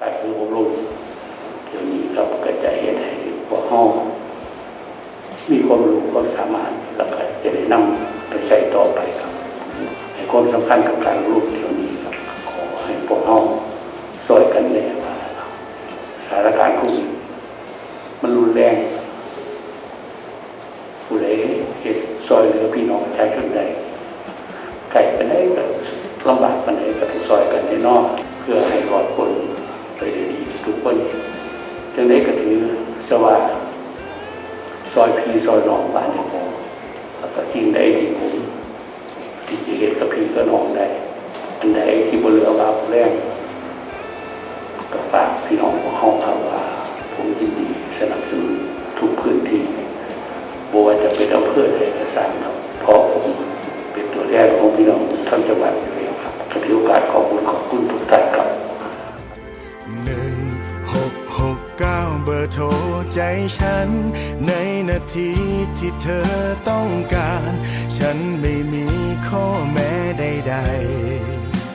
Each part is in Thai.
การคืออบรมเดี๋ยวนี้เราก็จะเห็นให้พวกห้องมีความรู้ความสามารถแล้วก็จะได้นำไปใช้ต่อไปครับให้ความสำคัญกับการรู้เดี๋ยวนี้ครับขอให้พวกห้องช่วยกันแน่ว่าสถานการณ์ควิดมันรุนแรงผู้ใดเห็นซอยเหลือพี่น้องประชาชนใดไก่ไปไหนก็ลำบากไปไหนก็ต้องซอยกันในนอก เพื่อให้รอดคน คนจังไดก็ถือสว่าซอยพีซอยหนองบ้านในผมแล้วก็สิ่งใดที่ผมที่จะเห็นกับพีก็นองได้อันใดที่บนเรือบาปแรงก็ฝากพี่น้องของห้องครับว่า ผมยินดีสนับสนุนทุกพื้นที่บัว่าจะเป็นอำเภอใดก็สร้างครับเพราะผมเป็นตัวแทนของพี่น้องทั้งจังหวัด 9 เบอร์โทรใจฉัน ในนาทีที่เธอต้องการ ฉันไม่มีข้อแม้ใด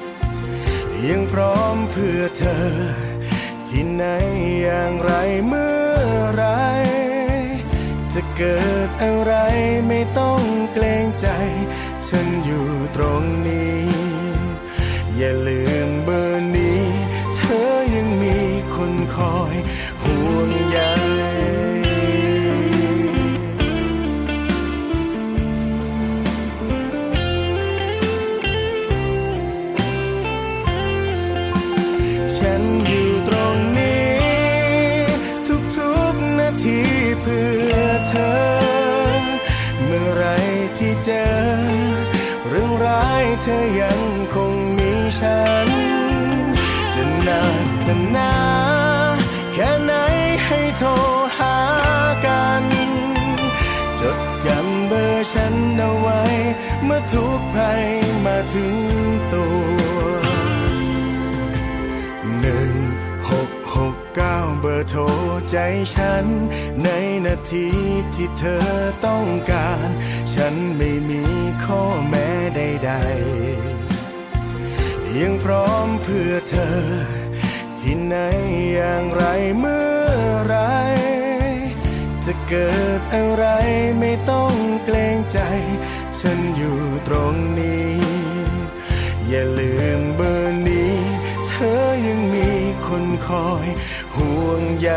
ๆ ยังพร้อมเพื่อเธอ ที่ไหนอย่างไรเมื่อไร จะเกิดอะไรไม่ต้องเกรงใจ ฉันอยู่ตรงนี้ อย่าลืม คอยห่วงใยฉันอยู่ตรงนี้ ทุกๆนาทีเพื่อเธอ เมื่อไรที่เจอ เรื่องร้ายเธอยังคงมีฉัน เมื่อทุกภัยมาถึงตัวหนึ่งหกหกเก้าเบอร์โทรใจฉัน ในนาทีที่เธอต้องการ ฉันไม่มีข้อแม้ใดๆยังพร้อมเพื่อเธอ ที่ไหนอย่างไรเมื่อ จะเกิดอะไรไม่ต้องเกรงใจ ฉันอยู่ตรงนี้ อย่าลืมเบอร์นี้ เธอยังมีคนคอยห่วงใย